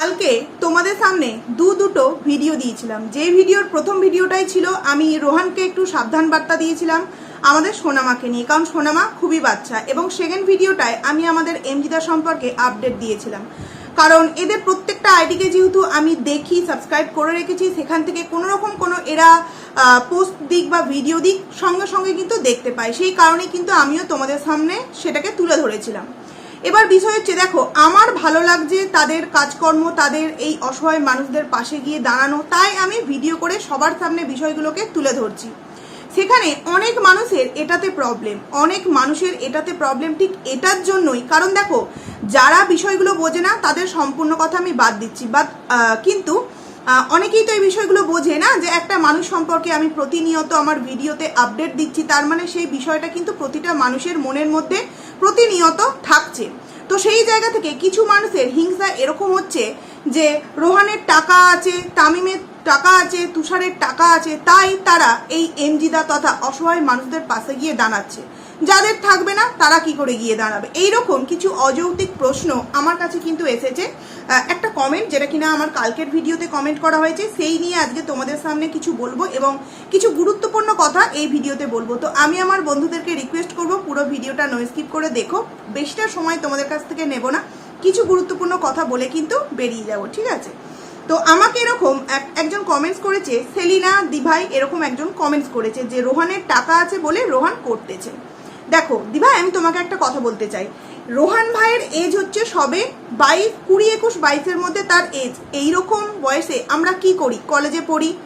কালকে তোমাদের সামনে দু দুটো ভিডিও দিয়েছিলাম। যে ভিডিওর প্রথম ভিডিওটাই ছিল, আমি রোহানকে একটু সাবধান বার্তা দিয়েছিলাম আমাদের সোনামাকে নিয়ে। কারণ সোনামা খুবই বাচ্চা এবং সেকেন্ড ভিডিওটায় আমি আমাদের এমজিদা সম্পর্কে আপডেট দিয়েছিলাম। কারণ এদের প্রত্যেকটা আইডিকে যেহেতু আমি দেখি সাবস্ক্রাইব করে রেখেছি, সেখান থেকে কোনো রকম কোনো এরা পোস্ট দিক বা ভিডিও দিক সঙ্গে সঙ্গে কিন্তু দেখতে পাই সেই কারণে কিন্তু আমিও তোমাদের সামনে সেটাকে তুলে ধরেছিলাম। এবার বিষয় হচ্ছে, দেখো, আমার ভালো লাগছে তাদের কাজকর্ম, তাদের এই অসহায় মানুষদের পাশে গিয়ে দাঁড়ানো, তাই আমি ভিডিও করে সবার সামনে বিষয়গুলোকে তুলে ধরছি। সেখানে অনেক মানুষের এটাতে প্রবলেম অনেক মানুষের এটাতে প্রবলেম ঠিক এটার জন্যই। কারণ দেখো, যারা বিষয়গুলো বোঝে না, তাদের সম্পূর্ণ কথা আমি বাদ দিচ্ছি। বাট কিন্তু অনেকেই তো এই বিষয়গুলো বোঝে না যে একটা মানুষ সম্পর্কে আমি প্রতিনিয়ত আমার ভিডিওতে আপডেট দিচ্ছি, তার মানে সেই বিষয়টা কিন্তু প্রতিটা মানুষের মনের মধ্যে প্রতিনিয়ত থাকছে। তো সেই জায়গা থেকে কিছু মানুষের হিংসা এরকম হচ্ছে যে রোহানের টাকা আছে তামিমের টাকা আছে, তুষারের টাকা আছে, তাই তারা এই এমজিদা তথা অসহায় মানুষদের পাশে গিয়ে দাঁড়াচ্ছে। যাদের থাকবে না, তারা কি করে গিয়ে দাঁড়াবে? এইরকম কিছু অযৌক্তিক প্রশ্ন আমার কাছে কিন্তু এসেছে। একটা কমেন্ট যেটা কিনা আমার কালকের ভিডিওতে কমেন্ট করা হয়েছে, সেই নিয়ে আজকে তোমাদের সামনে কিছু বলব এবং কিছু গুরুত্বপূর্ণ কথা এই ভিডিওতে বলব। তো আমি আমার বন্ধুদেরকে রিকোয়েস্ট করব, পুরো ভিডিওটা নো স্কিপ করে দেখো। বেশিটা সময় তোমাদের কাছ থেকে নেব না। কিছু গুরুত্বপূর্ণ কথা বলে কিন্তু বেরিয়ে যাব, ঠিক আছে? তো আমাকে এরকম এক- একজন কমেন্টস করেছে, সেলিনা দিভাই এরকম একজন কমেন্টস করেছে যে রোহানের টাকা আছে বলে রোহান করতেছে। দেখো, দিভাই, আমি তোমাকে একটা কথা বলতে চাই। রোহান ভাইয়ের এজ হচ্ছে সবে বাইশ কুড়ি একুশ বাইশের মধ্যে তার এজ এইরকম বয়সে আমরা কি করি? কলেজে পড়ি,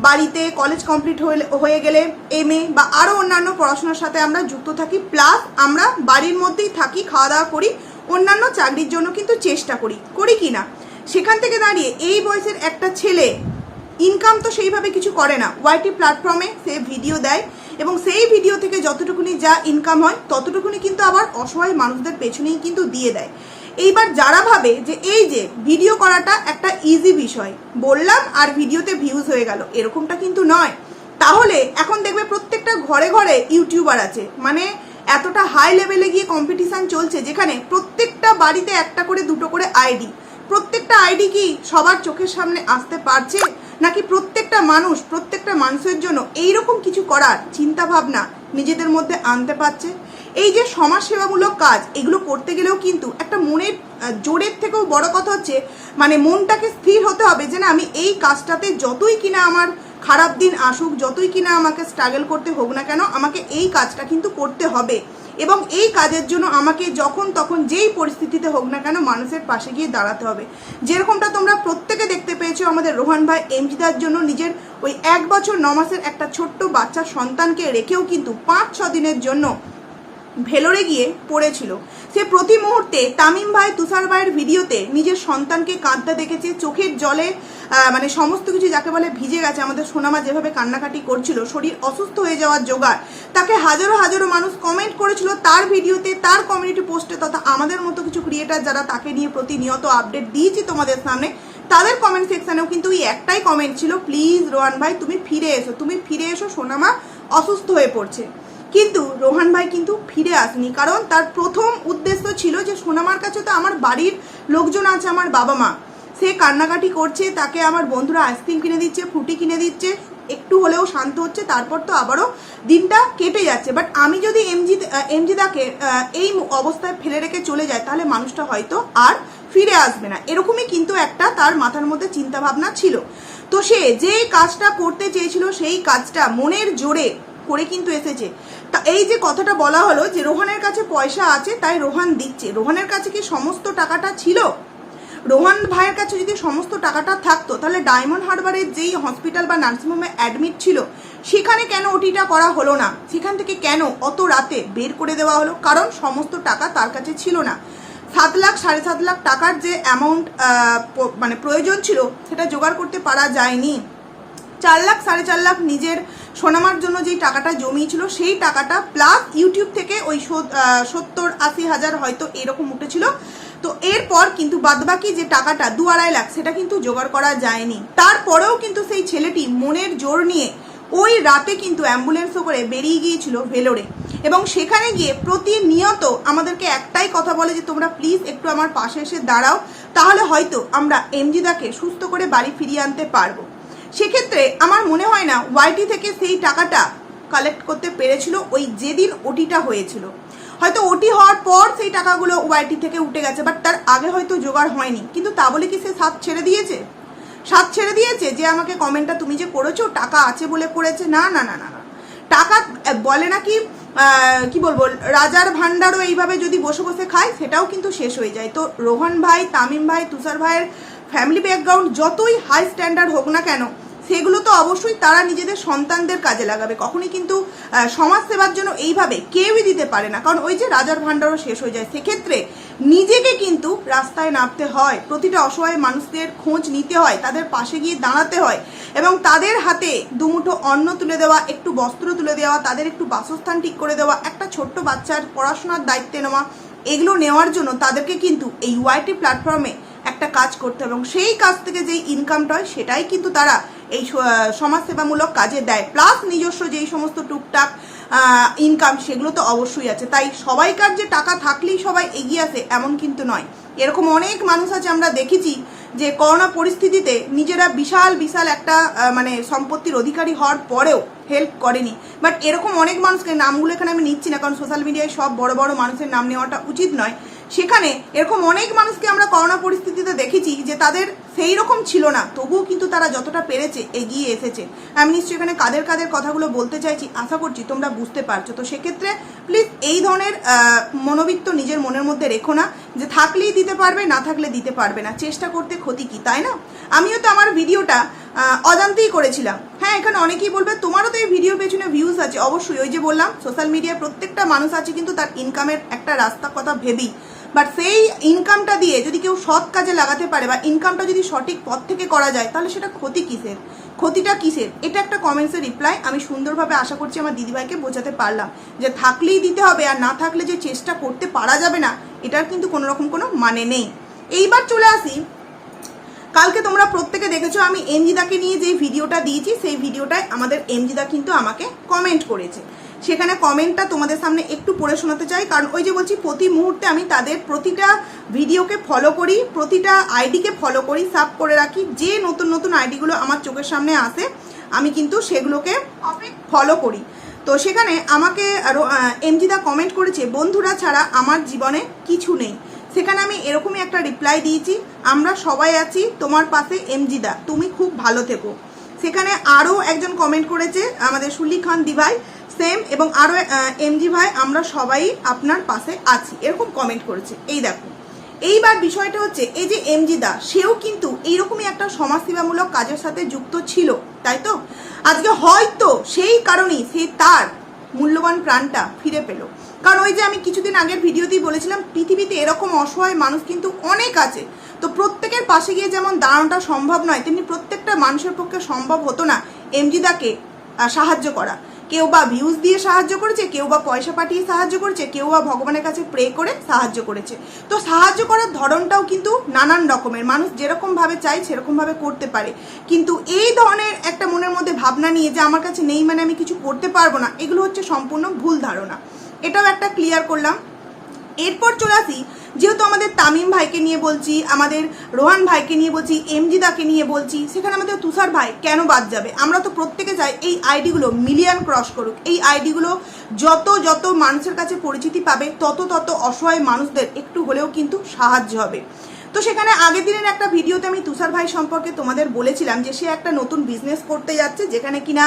বাড়িতে কলেজ কমপ্লিট হয়ে হয়ে গেলে এম এ বা আরও অন্যান্য পড়াশোনার সাথে আমরা যুক্ত থাকি প্লাস আমরা বাড়ির মধ্যেই থাকি, খাওয়া দাওয়া করি, অন্যান্য চাকরির জন্য কিন্তু চেষ্টা করি। করি কি না? সেখান থেকে দাঁড়িয়ে এই বয়সের একটা ছেলে ইনকাম তো সেইভাবে কিছু করে না। ওয়াইটি প্ল্যাটফর্মে সে ভিডিও দেয় এবং সেই ভিডিও থেকে যতটুকুনি যা ইনকাম হয়, ততটুকুনি কিন্তু আবার অসহায় মানুষদের পেছনেই কিন্তু দিয়ে দেয়। এইবার যারা ভাবে যে এই যে ভিডিও করাটা একটা ইজি বিষয়, বললাম আর ভিডিওতে ভিউজ হয়ে গেল, এরকমটা কিন্তু নয়। তাহলে এখন দেখবে প্রত্যেকটা ঘরে ঘরে ইউটিউবার আছে মানে এতটা হাই লেভেলে গিয়ে কম্পিটিশান চলছে, যেখানে প্রত্যেকটা বাড়িতে একটা করে দুটো করে আইডি প্রত্যেকটা আইডি কি সবার চোখের সামনে আসতে পারছে? নাকি প্রত্যেকটা মানুষ, প্রত্যেকটা মানুষের জন্য এইরকম কিছু করার চিন্তা ভাবনা নিজেদের মধ্যে আনতে পারছে? এই যে সমাজসেবামূলক কাজ, এগুলো করতে গেলেও কিন্তু একটা মনের জোরের থেকেও বড় কথা হচ্ছে মানে মনটাকে স্থির হতে হবে যে না, আমি এই কাজটাতে যতই কিনা আমার খারাপ দিন আসুক, যতই কিনা আমাকে স্ট্রাগল করতে হোক না কেন, আমাকে এই কাজটা কিন্তু করতে হবে। এবং এই কাজের জন্য আমাকে যখন তখন যেই পরিস্থিতিতে হোক না কেন মানুষের পাশে গিয়ে দাঁড়াতে হবে। যেরকমটা তোমরা প্রত্যেকে দেখতে পেয়েছ আমাদের রোহান ভাই এমজিদার জন্য নিজের ওই এক বছর ন মাসের একটা ছোট্ট বাচ্চা সন্তানকে রেখেও কিন্তু পাঁচ ছ দিনের জন্য ভেলোরে গিয়ে পড়েছিল। সে প্রতি মুহূর্তে তামিম ভাই, তুষার ভাইয়ের ভিডিওতে নিজের সন্তানকে কাঁদতে দেখেছে, চোখের জলে মানে সমস্ত কিছু যাকে বলে ভিজে গেছে, আমাদের সোনামা যেভাবে কান্নাকাটি করছিল, শরীর অসুস্থ হয়ে যাওয়ার জোগাড়, তাকে হাজারো হাজারো মানুষ কমেন্ট করেছিল তার ভিডিওতে, তার কমিউনিটি পোস্টে তথা আমাদের মতো কিছু ক্রিয়েটার যারা তাকে নিয়ে প্রতিনিয়ত আপডেট দিয়েছি তোমাদের সামনে, তাদের কমেন্ট সেকশানেও কিন্তু ওই একটাই কমেন্ট ছিল প্লিজ রোহান ভাই, তুমি ফিরে এসো, তুমি ফিরে এসো, সোনামা অসুস্থ হয়ে পড়ছে। কিন্তু রোহান ভাই কিন্তু ফিরে আসেনি, কারণ তার প্রথম উদ্দেশ্য ছিল যে সোনামার কাছে তো আমার বাড়ির লোকজন আছে, আমার বাবা মা। সে কান্নাকাটি করছে, তাকে আমার বন্ধুরা আইসক্রিম কিনে দিচ্ছে ফ্রুটি কিনে দিচ্ছে, একটু হলেও শান্ত হচ্ছে, তারপর তো আবারও দিনটা কেটে যাচ্ছে। বাট আমি যদি এমজি এমজিদাকে এই অবস্থায় ফেলে রেখে চলে যায় তাহলে মানুষটা হয়তো আর ফিরে আসবে না। এরকমই কিন্তু একটা তার মাথার মধ্যে চিন্তা ভাবনা ছিল। তো সে যে কাজটা করতে চেয়েছিল, সেই কাজটা মনের জোরে করে কিন্তু এসেছে। তা এই যে কথাটা বলা হলো যে রোহানের কাছে পয়সা আছে, তাই রোহান দিচ্ছে। রোহানের কাছে কি সমস্ত টাকাটা ছিল? রোহান ভাইয়ের কাছে যদি সমস্ত টাকাটা থাকতো, তাহলে ডায়মন্ড হারবারের যেই হসপিটাল বা নার্সিংহোমে অ্যাডমিট ছিল, সেখানে কেন ওটিটা করা হলো না? সেখান থেকে কেন অত রাতে বের করে দেওয়া হলো? কারণ সমস্ত টাকা তার কাছে ছিল না। সাত লাখ, সাড়ে সাত লাখ টাকার যে অ্যামাউন্ট মানে প্রয়োজন ছিল, সেটা জোগাড় করতে পারা যায়নি। চার লাখ, সাড়ে চার লাখ নিজের সোনামার জন্য যেই টাকাটা জমিয়েছিল, সেই টাকাটা প্লাস ইউটিউব থেকে ওই সত্তর, আশি হাজার হয়তো এরকম উঠেছিল। তো এরপর কিন্তু বাদবাকি যে টাকাটা, দু আড়াই লাখ, সেটা কিন্তু জোগাড় করা যায়নি। তারপরেও কিন্তু সেই ছেলেটি মনের জোর নিয়ে ওই রাতে কিন্তু অ্যাম্বুলেন্সও করে বেরিয়ে গিয়েছিল ভেলোরে। এবং সেখানে গিয়ে প্রতিনিয়ত আমাদেরকে একটাই কথা বলে যে, তোমরা প্লিজ একটু আমার পাশে এসে দাঁড়াও, তাহলে হয়তো আমরা এমজিদাকে সুস্থ করে বাড়ি ফিরিয়ে আনতে পারব। সেক্ষেত্রে আমার মনে হয় না ওয়াইটি থেকে সেই টাকাটা কালেক্ট করতে পেরেছিল, ওই যেদিন ওটিটা হয়েছিল। হয়তো ওটি হওয়ার পর সেই টাকাগুলো ওয়াইটি থেকে উঠে গেছে বাট তার আগে হয়তো জোগাড় হয়নি। কিন্তু তা বলে কি সে সাথ ছেড়ে দিয়েছে? সাথ ছেড়ে দিয়েছে যে আমাকে কমেন্টটা তুমি যে করেছ, টাকা আছে বলে করেছে? না না না না না। টাকা বলে নাকি কি বলব, রাজার ভান্ডারও এইভাবে যদি বসে বসে খায়, সেটাও কিন্তু শেষ হয়ে যায়। তো রোহন ভাই, তামিম ভাই, তুষার ভাইয়ের ফ্যামিলি ব্যাকগ্রাউন্ড যতই হাই স্ট্যান্ডার্ড হোক না কেন সেগুলো তো অবশ্যই তারা নিজেদের সন্তানদের কাজে লাগাবে। কখনই কিন্তু সমাজ সেবার জন্য এইভাবে কেউই দিতে পারে না। কারণ ওই যে রাজার ভান্ডারও শেষ হয়ে যায়। সেক্ষেত্রে নিজেকে কিন্তু রাস্তায় নামতে হয়। প্রতিটা অসহায় মানুষদের খোঁজ নিতে হয়। তাদের পাশে গিয়ে দাঁড়াতে হয়। এবং তাদের হাতে দুমুঠো অন্ন তুলে দেওয়া, একটু বস্ত্র তুলে দেওয়া, তাদের একটু বাসস্থান ঠিক করে দেওয়া, একটা ছোট্ট বাচ্চার পড়াশোনার দায়িত্বে নেওয়া, এগুলো নেওয়ার জন্য তাদেরকে কিন্তু এই ওয়াইটি প্ল্যাটফর্মে একটা কাজ করতে হবে। এবং সেই কাজ থেকে যেই ইনকামটা হয়, সেটাই কিন্তু তারা এই সমাজসেবামূলক কাজে দেয়। প্লাস নিজস্ব যেই সমস্ত টুকটাক ইনকাম সেগুলো তো অবশ্যই আছে। তাই সবাইকার যে টাকা থাকলেই সবাই এগিয়ে আসে, এমন কিন্তু নয়। এরকম অনেক মানুষ আছে আমরা দেখেছি যে করোনা পরিস্থিতিতে নিজেরা বিশাল বিশাল একটা মানে সম্পত্তির অধিকারী হওয়ার পরেও হেল্প করেনি। বাট এরকম অনেক মানুষকে, নামগুলো এখানে আমি নিচ্ছি না, কারণ সোশ্যাল মিডিয়ায় সব বড় বড় মানুষের নাম নেওয়াটা উচিত নয়। সেখানে এরকম অনেক মানুষকে আমরা করোনা পরিস্থিতিতে দেখেছি যে তাদের সেই রকম ছিল না। তবুও কিন্তু তারা যতটা পেরেছে এগিয়ে এসেছে। আমি নিশ্চয়ই এখানে কাদের কাদের কথাগুলো বলতে চাইছি, আশা করছি তোমরা বুঝতে পারছ। তো সেক্ষেত্রে প্লিজ এই ধরনের মনোবিত্ত নিজের মনের মধ্যে রেখো না যে থাকলেই দিতে পারবে, না থাকলে দিতে পারবে না। চেষ্টা করতে ক্ষতি কি, তাই না? আমিও তো আমার ভিডিওটা অজান্তেই করেছিলাম। হ্যাঁ এখানে অনেকেই বলবে, তোমারও তো এই ভিডিওর পেছনে ভিউজ আছে। অবশ্যই, ওই যে বললাম সোশ্যাল মিডিয়ায় প্রত্যেকটা মানুষ আছে, কিন্তু তার ইনকামের একটা রাস্তা কথা ভেবেই। বাট সেই ইনকামটা দিয়ে যদি কেউ সৎ কাজে লাগাতে পারে বা ইনকামটা যদি সঠিক পথ থেকে করা যায়, তাহলে সেটা ক্ষতি কিসের? ক্ষতিটা কিসের? এটা একটা কমেন্টসের রিপ্লাই আমি সুন্দরভাবে আশা করছি আমার দিদিভাইকে বোঝাতে পারলাম যে থাকলেই দিতে হবে আর না থাকলে যে চেষ্টা করতে পারা যাবে না, এটার কিন্তু কোনো রকম কোনো মানে নেই। এইবার চলে আসি। কালকে তোমরা প্রত্যেকে দেখেছ, আমি এমজিদাকে নিয়ে যে ভিডিওটা দিয়েছি, সেই ভিডিওটায় আমাদের এমজিদা কিন্তু আমাকে কমেন্ট করেছে। সেখানে কমেন্টটা তোমাদের সামনে একটু পড়ে শোনাতে চাই, কারণ ওই যে বলছি প্রতি মুহূর্তে আমি তাদের প্রতিটা ভিডিওকে ফলো করি, প্রতিটা আইডিকে ফলো করি সাব করে রাখি, যে নতুন নতুন আইডিগুলো আমার চোখের সামনে আসে, আমি কিন্তু সেগুলোকে ফলো করি। তো সেখানে আমাকে এমজিদা কমেন্ট করেছে, বন্ধুরা ছাড়া আমার জীবনে কিছু নেই। সেখানে আমি এরকমই একটা রিপ্লাই দিয়েছি, আমরা সবাই আছি, তোমার পাশে এমজিদা, তুমি খুব ভালো থেকো। সেখানে আরও একজন কমেন্ট করেছে, আমাদের সুলি খান দিভাই সেম এবং আরও এমজি ভাই, আমরা সবাই আপনার পাশে আছি। এরকম কমেন্ট করেছে। এই দেখো। এইবার বিষয়টা হচ্ছে, এই যে এমজিদা সেও কিন্তু এইরকমই একটা সমাজসেবামূলক কাজের সাথে যুক্ত ছিল, তাই তো? আজকে হয়তো সেই কারণেই সে তার মূল্যবান প্রাণটা ফিরে পেল। কারণ ওই যে আমি কিছুদিন আগের ভিডিওতেই বলেছিলাম, পৃথিবীতে এরকম অসহায় মানুষ কিন্তু অনেক আছে। তো প্রত্যেকের পাশে গিয়ে যেমন দাঁড়ানোটা সম্ভব নয়, তেমনি প্রত্যেকটা মানুষের পক্ষে সম্ভব হতো না এমজিদাকে সাহায্য করা। কেউ বা ভিউজ দিয়ে সাহায্য করেছে, কেউ বা পয়সা পাঠিয়ে সাহায্য করেছে, কেউ বা ভগবানের কাছে প্রে করে সাহায্য করেছে। তো সাহায্য করার ধরনটাও কিন্তু নানান রকমের। মানুষ যেরকমভাবে চায় সেরকম ভাবে করতে পারে। কিন্তু এই ধরনের একটা মনের মধ্যে ভাবনা নিয়ে যে আমার কাছে নেই মানে আমি কিছু করতে পারব না, এগুলো হচ্ছে সম্পূর্ণ ভুল ধারণা। এটাও একটা ক্লিয়ার করলাম। এরপর চলে আসি যেহেতু আমাদের তামিম ভাইকে নিয়ে বলছি, আমাদের রোহান ভাইকে নিয়ে বলছি, এমজিদাকে নিয়ে বলছি, সেখানে আমাদের তুষার ভাই কেন বাদ যাবে? আমরা তো প্রত্যেকে চাই এই আইডিগুলো মিলিয়ন ক্রস করুক। এই আইডিগুলো যত যত মানুষের কাছে পরিচিতি পাবে, তত তত অসহায় মানুষদের একটু হলেও কিন্তু সাহায্য হবে। তো সেখানে আগের দিনের একটা ভিডিওতে আমি তুষার ভাই সম্পর্কে তোমাদের বলেছিলাম যে সে একটা নতুন বিজনেস করতে যাচ্ছে, যেখানে কিনা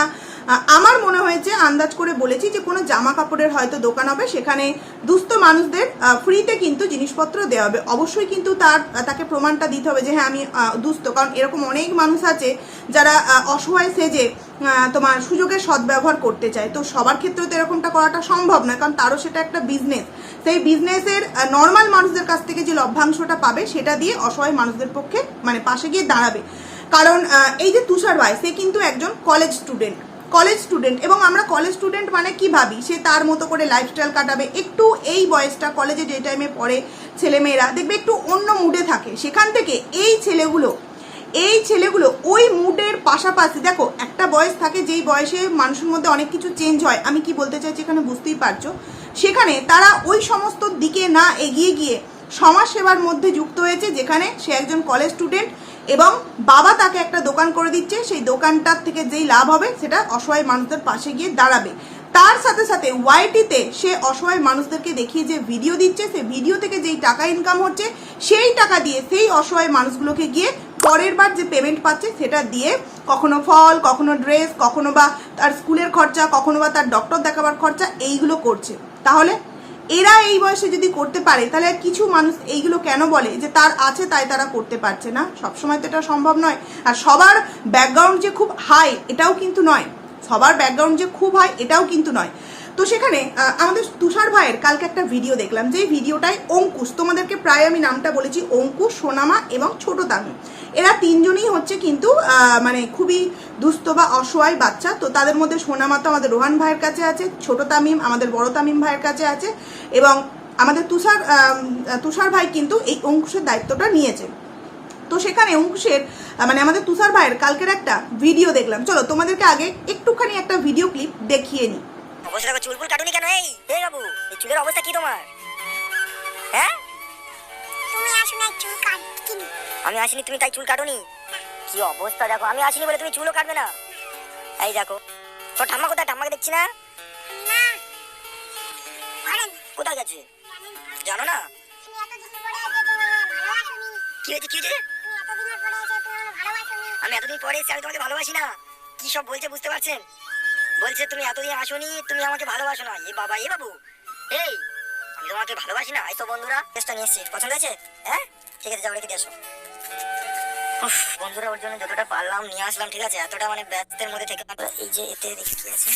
আমার মনে হয়েছে, আন্দাজ করে বলেছি যে কোনো জামা কাপড়ের হয়তো দোকান হবে, সেখানে দুস্থ মানুষদের ফ্রিতে কিন্তু জিনিসপত্র দেওয়া হবে। অবশ্যই কিন্তু তার, তাকে প্রমাণটা দিতে হবে যে হ্যাঁ আমি দুস্থ। কারণ এরকম অনেক মানুষ আছে যারা অসহায় সেজে তোমার সুযোগের সদ্ব্যবহার করতে চায়। তো সবার ক্ষেত্রে তো এরকমটা করাটা সম্ভব নয় কারণ তারও সেটা একটা বিজনেস সেই বিজনেসের নর্মাল মানুষদের কাছ থেকে যে লভ্যাংশটা পাবে, সেটা দিয়ে অসহায় মানুষদের পক্ষে মানে পাশে গিয়ে দাঁড়াবে। কারণ এই যে তুষার ভাই, সে কিন্তু একজন কলেজ স্টুডেন্ট কলেজ স্টুডেন্ট এবং আমরা কলেজ স্টুডেন্ট মানে কি ভাবি? সে তার মতো করে লাইফস্টাইল কাটাবে। একটু এই বয়সটা কলেজে যে টাইমে পড়ে ছেলেমেয়েরা, দেখবে একটু অন্য মুডে থাকে। সেখান থেকে এই ছেলেগুলো এই ছেলেগুলো ওই মুডের পাশাপাশি, দেখো, একটা বয়স থাকে যেই বয়সে মানুষের মধ্যে অনেক কিছু চেঞ্জ হয়। আমি কি বলতে চাইছি এখানে বুঝতেই পারছ? সেখানে তারা ওই সমস্ত দিকে না এগিয়ে গিয়ে সমাজ সেবার মধ্যে যুক্ত হয়েছে, যেখানে সে একজন কলেজ স্টুডেন্ট এবং বাবা তাকে একটা দোকান করে দিচ্ছে। সেই দোকানটার থেকে যেই লাভ হবে, সেটা অসহায় মানুষদের পাশে গিয়ে দাঁড়াবে। তার সাথে সাথে ওয়াইটিতে সে অসহায় মানুষদেরকে দেখিয়ে যে ভিডিও দিচ্ছে, সে ভিডিও থেকে যেই টাকা ইনকাম হচ্ছে, সেই টাকা দিয়ে সেই অসহায় মানুষগুলোকে গিয়ে পরের বার যে পেমেন্ট পাচ্ছে সেটা দিয়ে কখনো ফল, কখনো ড্রেস কখনো বা তার স্কুলের খরচা, কখনো বা তার ডক্টর দেখাবার খরচা, এইগুলো করছে। তাহলে এরা এই বয়সে যদি করতে পারে, তাহলে কিছু মানুষ এইগুলো কেন বলে যে তার আছে তাই তারা করতে পারছে না? সবসময় তো এটা সম্ভব নয়। আর সবার ব্যাকগ্রাউন্ড যে খুব হাই এটাও কিন্তু নয়। সবার ব্যাকগ্রাউন্ড যে খুব হাই এটাও কিন্তু নয়। তো সেখানে আমাদের তুষার ভাইয়ের কালকে একটা ভিডিও দেখলাম যে ভিডিওটায় অঙ্কুশ, তোমাদেরকে প্রায় আমি নামটা বলেছি, অঙ্কুশ, সোনামা এবং ছোট তানু এরা তিনজনই হচ্ছে কিন্তু মানে খুবই দুস্থ বা অসহায় বাচ্চা, তো তাদের মধ্যে সোনামা তো আমাদের রোহান ভাইয়ের কাছে আছে, ছোট তামিম আমাদের বড় তামিম ভাইয়ের কাছে আছে, এবং আমাদের তুষার তুষার ভাই কিন্তু এই অঙ্কুশের দায়িত্বটা নিয়েছে। তো সেখানে অঙ্কুশের মানে আমাদের তুষার ভাইয়ের কালকের একটা ভিডিও দেখলাম। চলো তোমাদেরকে আগে একটুখানি একটা ভিডিও ক্লিপ দেখিয়ে নিই। বসে থাকো চুলকুল কাটুনি কেন? এই হে বাবু এই চুলের অবস্থা কি তোমার? হ্যাঁ? তুমি আসো না চুল কাটকিনি আমি আসিনি তুমি তাই চুল কাটুনি? কি অবস্থা দেখো আমি আসিনি বলে তুমি চুলও কাটবে না। এই দেখো তোর ঠাম্মা কোথায়? ঠাম্মাকে দেখছি না? কোথায় গেছে? জানো না? কি হয়েছে কি হয়েছে? আমি এতদিন পরে এসে আমি তোমাকে ভালোবাসি না। কি সব বলছে বুঝতে পারছেন? বলছে তুমি এতদিন আসোনি তুমি আমাকে ভালোবাসো না। এ বাবা এ বাবু। এই আমি তোমাকে ভালোবাসি না? তো বন্ধুরা টেস্টটা নিয়ে এসছি। পছন্দ হয়েছে? হ্যাঁ ঠিক আছে যাও রেখে দিয়ে আসো উফ, বন্ধুরা ওর জন্য যতটা পারলাম নিয়ে আসলাম ঠিক আছে? এতটা মানে ব্যস্তের মধ্যে থেকে এই যে এতে দেখি কি আছে।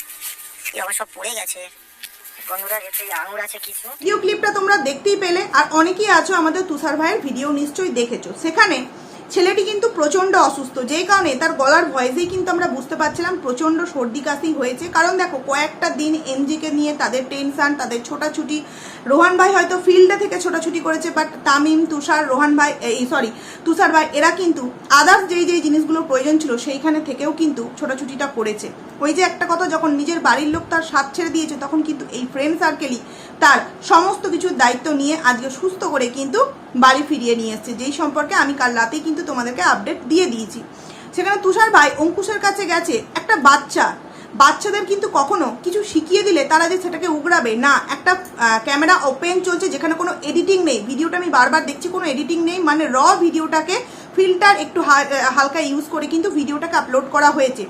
এই আবার সব পড়ে গেছে। ভিডিও ক্লিপটা তোমরা দেখতেই পেলে আর অনেকেই আছো আমাদের তুষার ভাইয়ের ভিডিও নিশ্চয়ই দেখেছ। সেখানে ছেলেটি কিন্তু প্রচণ্ড অসুস্থ, যেই কারণে তার গলার ভয়েসেই কিন্তু আমরা বুঝতে পারছিলাম প্রচণ্ড সর্দি কাশি হয়েছে। কারণ দেখো, কয়েকটা দিন এমজিকে নিয়ে তাদের টেনশন, তাদের ছোটাছুটি। রোহান ভাই হয়তো ফিল্ডে থেকে ছোটাছুটি করেছে, বাট তামিম, তুষার, রোহান ভাই, এই সরি তুষার ভাই, এরা কিন্তু আদার্স যেই যেই জিনিসগুলোর প্রয়োজন ছিল সেইখানে থেকেও কিন্তু ছোটাছুটিটা করেছে। ওই যে একটা কথা, যখন নিজের বাড়ির লোক তার সাথ ছেড়ে দিয়েছে, তখন কিন্তু এই ফ্রেন্ড সার্কেলই তার সমস্ত কিছুর দায়িত্ব নিয়ে আজকে সুস্থ করে কিন্তু বাড়ি ফিরিয়ে নিয়ে এসছে। যেই সম্পর্কে আমি কাল রাতেই কিন্তু তোমাদেরকে আপডেট দিয়ে দিয়েছি। সেখানে তুষার ভাই অঙ্কুশের কাছে গেছে একটা বাচ্চা। বাচ্চাদের কিন্তু কখনো কিছু শিখিয়ে দিলে তারা যে সেটাকে উগড়াবে। না, একটা ক্যামেরা ওপেন চলছে যেখানে কোনো এডিটিং নেই। ভিডিওটা আমি বারবার দেখছি, কোনো এডিটিং নেই। মানে র ভিডিওটাকে ফিল্টার একটু হালকা ইউজ করে কিন্তু ভিডিওটাকে আপলোড করা হয়েছে।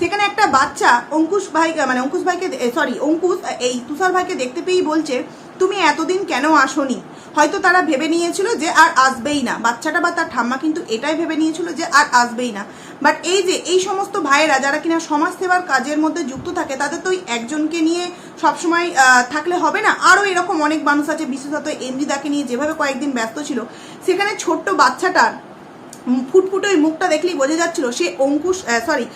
সেখানে একটা বাচ্চা অঙ্কুশ ভাই মানে অঙ্কুশ ভাইকে সরি অঙ্কুশ, এই তুষার ভাইকে দেখতে পেয়েই বলছে, তুমি এতদিন কেন আসোনি? হয়তো তারা ভেবে নিয়েছিল যে আর আসবেই না। বাচ্চাটা বা তার ঠাম্মা কিন্তু এটাই ভেবে নিয়েছিল যে আর আসবেই না। বাট এই যে, এই সমস্ত ভাইয়েরা যারা কিনা সমাজ সেবার কাজের মধ্যে যুক্ত থাকে, তাদের তো ওই একজনকে নিয়ে সবসময় থাকলে হবে না। আরও এরকম অনেক মানুষ আছে, বিশেষত এমজিদাকে নিয়ে যেভাবে কয়েকদিন ব্যস্ত ছিল, সেখানে ছোট্ট বাচ্চাটার ফুটফুটে ওই মুখটা দেখলেই বোঝা যাচ্ছিল, সে অঙ্কুশ সরি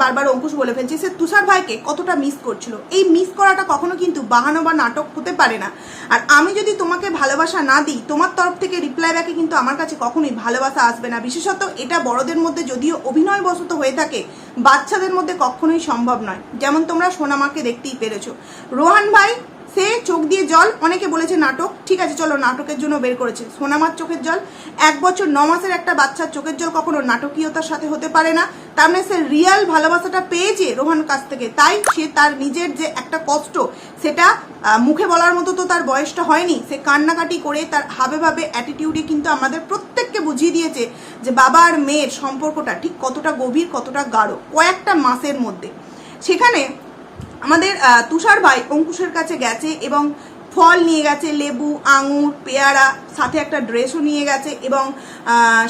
বারবার অঙ্কুশ বলে ফেলছে। সে তুষার ভাইকে কতটা মিস করছিল। এই মিস করাটা কখনো কিন্তু বাহানো বা নাটক হতে পারে না। আর আমি যদি তোমাকে ভালোবাসা না দিই, তোমার তরফ থেকে রিপ্লাই ব্যাকে কিন্তু আমার কাছে কখনোই ভালোবাসা আসবে না। বিশেষত এটা বড়দের মধ্যে যদিও অভিনয় বশত হয়ে থাকে, বাচ্চাদের মধ্যে কখনোই সম্ভব নয়। যেমন তোমরা সোনামাকে দেখতেই পেরেছ। রোহান ভাই সে চোখ দিয়ে জল, অনেকে বলেছে নাটক। ঠিক আছে, চলো নাটকের জন্য বের করেছে। সোনামার চোখের জল। এক বছর, ন মাসের একটা বাচ্চার চোখের জল কখনো নাটকীয়তার সাথে হতে পারে না। তার মানে সে রিয়াল ভালোবাসাটা পেয়েছে রোহান কাছ থেকে। তাই সে তার নিজের যে একটা কষ্ট, সেটা মুখে বলার মতো তো তার বয়সটা হয়নি। সে কান্নাকাটি করে তার হাবে ভাবে অ্যাটিটিউডে কিন্তু আমাদের প্রত্যেককে বুঝিয়ে দিয়েছে যে বাবা আর মেয়ের সম্পর্কটা ঠিক কতটা গভীর, কতটা গাঢ়, কয়েকটা মাসের মধ্যে। সেখানে আমাদের তুষার ভাই অঙ্কুশের কাছে গেছে এবং ফল নিয়ে গেছে, লেবু, আঙুর, পেয়ারা, সাথে একটা ড্রেসও নিয়ে গেছে এবং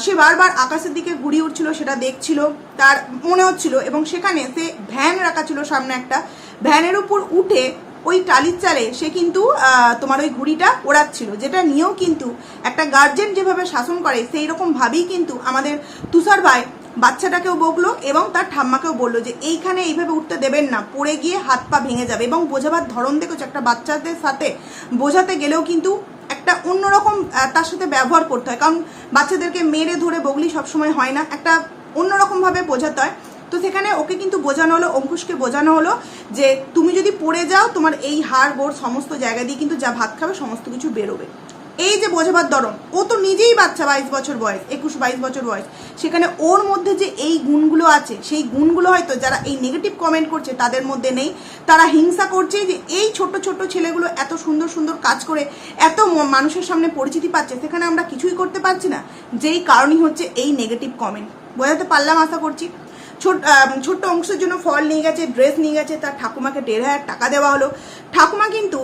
সে বারবার আকাশের দিকে ঘুরিয়ে উঠছিল, সেটা দেখছিল, তার মনে হচ্ছিল এবং সেখানে সে ভ্যান রাখা ছিল সামনে একটা। ভ্যানের উপর উঠে ওই টালির চালে সে কিন্তু তোমার ওই ঘুড়িটা ওড়াচ্ছিল, যেটা নিয়েও কিন্তু একটা গার্জেন যেভাবে শাসন করে সেই রকম ভাবেই কিন্তু আমাদের তুষার ভাই বাচ্চাটাকেও বকলো এবং তার ঠাম্মাকেও বলল যে, এইখানে এইভাবে উঠতে দেবেন না। পড়ে গিয়ে হাত পা ভেঙে যাবে এবং বোঝাবার ধরন দেখেছ, একটা বাচ্চাদের সাথে বোঝাতে গেলেও কিন্তু একটা অন্যরকম তার সাথে ব্যবহার করতে হয়। কারণ বাচ্চাদেরকে মেরে ধরে বগলি সবসময় হয় না, একটা অন্যরকমভাবে বোঝাতে হয়। তো সেখানে ওকে কিন্তু বোঝানো হলো, অঙ্কুশকে বোঝানো হলো যে, তুমি যদি পড়ে যাও, তোমার এই হাড় গোড় সমস্ত জায়গা দিয়ে কিন্তু যা ভাত খাবে, সমস্ত কিছু বেরোবে। এই যে বোঝাবার দরন ও তো নিজেই বাচ্চা, বাইশ বছর বয়স, একুশ, বাইশ বছর বয়স। সেখানে ওর মধ্যে যে এই গুণগুলো আছে, সেই গুণগুলো হয়তো যারা এই নেগেটিভ কমেন্ট করছে, তাদের মধ্যে নেই। তারা হিংসা করছে যে এই ছোট ছোট ছেলেগুলো এত সুন্দর সুন্দর কাজ করে, এত মানুষের সামনে পরিচিতি পাচ্ছে, সেখানে আমরা কিছুই করতে পারছি না। যেই কারণই হচ্ছে এই নেগেটিভ কমেন্ট বোঝাতে পারলাম আশা করছি? ছোট্ট অংশের জন্য ফল নিয়ে গেছে ড্রেস নিয়ে গেছে, তার ঠাকুমাকে দেড় হাজার টাকা দেওয়া হলো। ঠাকুমা কিন্তু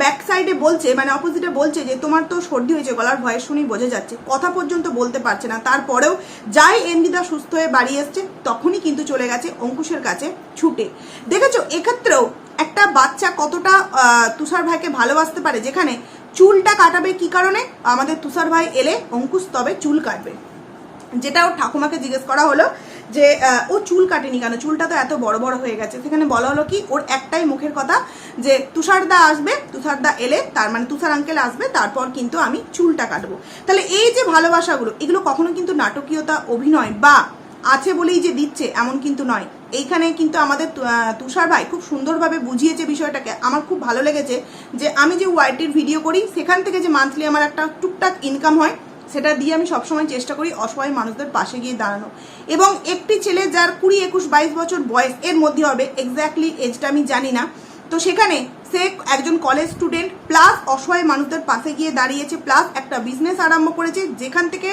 ব্যাক সাইডে বলছে মানে অপোজিটে বলছে যে, তোমার তো সর্দি হয়েছে, গলার ভয়েস শুনেই বোঝা যাচ্ছে, কথা পর্যন্ত বলতে পারছে না। তারপরেও যাই এনজিদা সুস্থ হয়ে বাড়ি এসছে, তখনই কিন্তু চলে গেছে অঙ্কুশের কাছে ছুটে। দেখেছ, এক্ষেত্রেও একটা বাচ্চা কতটা তুষার ভাইকে ভালোবাসতে পারে, যেখানে চুলটা কাটাবে কি কারণে? আমাদের তুষার ভাই এলে অঙ্কুশ তবে চুল কাটবে। যেটা ওর ঠাকুমাকে জিজ্ঞেস করা হলো যে ও চুল কাটেনি কেন? চুলটা তো এত বড় বড় হয়ে গেছে। সেখানে বলা হলো কি, ওর একটাই মুখের কথা যে, তুষারদা আসবে, তুষারদা এলে তার মানে তুষার আঙ্কেল আসবে, তারপর কিন্তু আমি চুলটা কাটবো। তাহলে এই যে ভালোবাসাগুলো, এগুলো কখনো কিন্তু নাটকীয়তা, অভিনয় বা আছে বলেই যে দিচ্ছে, এমন কিন্তু নয়। এইখানে কিন্তু আমাদের তুষার ভাই খুব সুন্দরভাবে বুঝিয়েছে বিষয়টাকে। আমার খুব ভালো লেগেছে যে, আমি যে ওয়াইটির ভিডিও করি, সেখান থেকে যে মান্থলি আমার একটা টুকটাক ইনকাম হয় সেটা দিয়ে আমি সবসময় চেষ্টা করি অসহায় মানুষদের পাশে গিয়ে দাঁড়ানো এবং একটি ছেলে যার কুড়ি একুশ বাইশ বছর বয়স, এর মধ্যে হবে এক্স্যাক্টলি এজটা আমি জানি না। তো সেখানে সে একজন কলেজ স্টুডেন্ট প্লাস অসহায় মানুষদের পাশে গিয়ে দাঁড়িয়েছে প্লাস একটা বিজনেস আরম্ভ করেছে, যেখান থেকে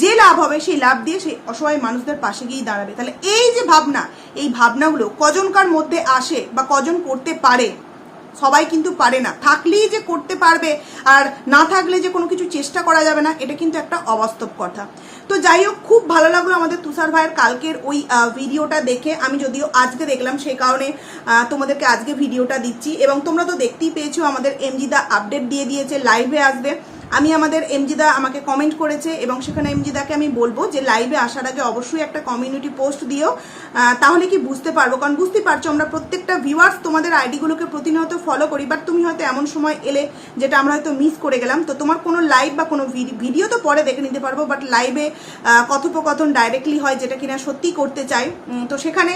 যে লাভ হবে সেই লাভ দিয়ে সেই অসহায় মানুষদের পাশে গিয়ে দাঁড়াবে। তাহলে এই যে ভাবনা, এই ভাবনাগুলো কজনকার মধ্যে আসে বা কজন করতে পারে? সবাই কিন্তু পারে না। থাকলেই যে করতে পারবে আর না থাকলে যে কোনো কিছু চেষ্টা করা যাবে না, এটা কিন্তু একটা অবাস্তব কথা। তো যাই হোক, খুব ভালো লাগল আমাদের তুষার ভাইয়ের কালকের ওই ভিডিওটা দেখে। আমি যদিও আজকে দেখলাম সেই কারণে তোমাদেরকে আজকে ভিডিওটা দিচ্ছি। এবং তোমরা তো দেখতেই পেয়েছ, আমাদের এমজিদা আপডেট দিয়ে দিয়েছে, লাইভে আসবে। আমি আমাদের এমজিদা আমাকে কমেন্ট করেছে এবং সেখানে এমজিদাকে আমি বলব যে লাইভে আসার আগে অবশ্যই একটা কমিউনিটি পোস্ট দিও। তাহলে কি বুঝতে পারব? কারণ বুঝতেই পারছ, আমরা প্রত্যেকটা ভিউয়ার্স তোমাদের আইডিগুলোকে প্রতিনিয়ত ফলো করি বাট তুমি হয়তো এমন সময় এলে যেটা আমরা হয়তো মিস করে গেলাম। তো তোমার কোনো লাইভ বা কোনো ভিডিও তো পরে দেখে নিতে পারব বাট লাইভে কথোপকথন ডাইরেক্টলি হয় যেটা কিনা সত্যি করতে চাই। তো সেখানে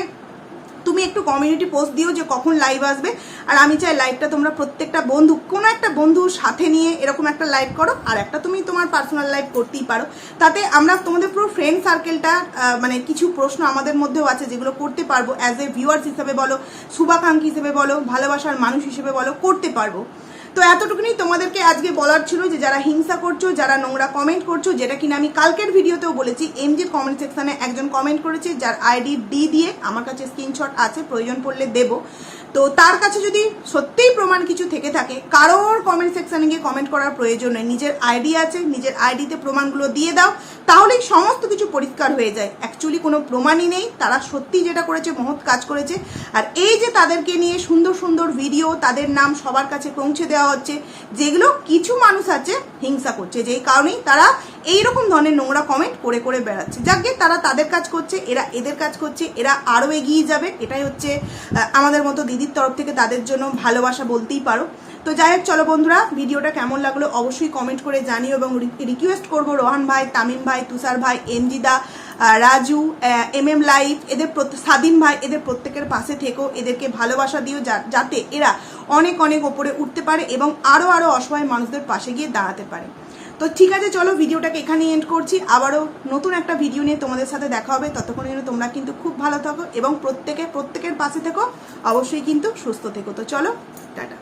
তুমি একটু কমিউনিটি পোস্ট দিও যে কখন লাইভ আসবে। আর আমি চাই লাইভটা তোমরা প্রত্যেকটা বন্ধু, কোনো একটা বন্ধুর সাথে নিয়ে এরকম একটা লাইভ করো, আর একটা তুমি তোমার পার্সোনাল লাইভ করতেই পারো। তাতে আমরা তোমাদের পুরো ফ্রেন্ড সার্কেলটা মানে কিছু প্রশ্ন আমাদের মধ্যেও আছে যেগুলো করতে পারব অ্যাজ এ ভিউয়ার্স হিসেবে বলো, শুভাকাঙ্ক্ষী হিসেবে বলো, ভালোবাসার মানুষ হিসেবে বলো, করতে পারব। তো এতটুকুনি তোমাদেরকে আজকে বলার ছিল যে যারা হিংসা করছ, যারা নোংরা কমেন্ট করছ, যেটা কিনা আমি কালকের ভিডিওতেও বলেছি এম এমজির কমেন্ট সেকশনে একজন কমেন্ট করেছে, যার আইডি ডি দিয়ে আমার কাছে স্ক্রিনশট আছে, প্রয়োজন পড়লে দেবো। তো তার কাছে যদি সত্যিই প্রমাণ কিছু থেকে থাকে, কারোর কমেন্ট সেকশনে গিয়ে কমেন্ট করার প্রয়োজন নেই, নিজের আইডি আছে, নিজের আইডিতে প্রমাণগুলো দিয়ে দাও তাহলেই সমস্ত কিছু পরিষ্কার হয়ে যায়। অ্যাকচুয়ালি কোনো প্রমাণই নেই। তারা সত্যি যেটা করেছে, মহৎ কাজ করেছে। আর এই যে তাদেরকে নিয়ে সুন্দর সুন্দর ভিডিও তাদের নাম সবার কাছে পৌঁছে দেওয়া হচ্ছে, যেগুলো কিছু মানুষ আছে হিংসা করছে, যেই কারণেই তারা এই রকম ধরনের নোংরা কমেন্ট করে করে বেড়াচ্ছে। যাকে তারা তাদের কাজ করছে, এরা এদের কাজ করছে, এরা আরও এগিয়ে যাবে। এটাই হচ্ছে আমাদের মতো দিদির তরফ থেকে তাদের জন্য ভালোবাসা বলতেই পারো। তো যাই হোক চলো বন্ধুরা ভিডিওটা কেমন লাগল অবশ্যই কমেন্ট করে জানিও এবং রিকোয়েস্ট করব রোহান ভাই তামিম ভাই তুষার ভাই এমজিদা আহ, রাজু এম এম লাইফ এদের স্বাধীন ভাই এদের প্রত্যেকের পাশে থেকো এদেরকে ভালোবাসা দিও যাতে এরা অনেক অনেক ওপরে উঠতে পারে এবং আরও আরও অসহায় মানুষদের পাশে গিয়ে দাঁড়াতে পারে। তো ঠিক আছে চলো ভিডিওটাকে এখানেই এন্ড করছি। আবারও নতুন একটা ভিডিও নিয়ে তোমাদের সাথে দেখা হবে। ততক্ষণ যেন তোমরা কিন্তু খুব ভালো থাকো এবং প্রত্যেকে প্রত্যেকের পাশে থেকো। অবশ্যই কিন্তু সুস্থ থেকো। তো চলো টাটা।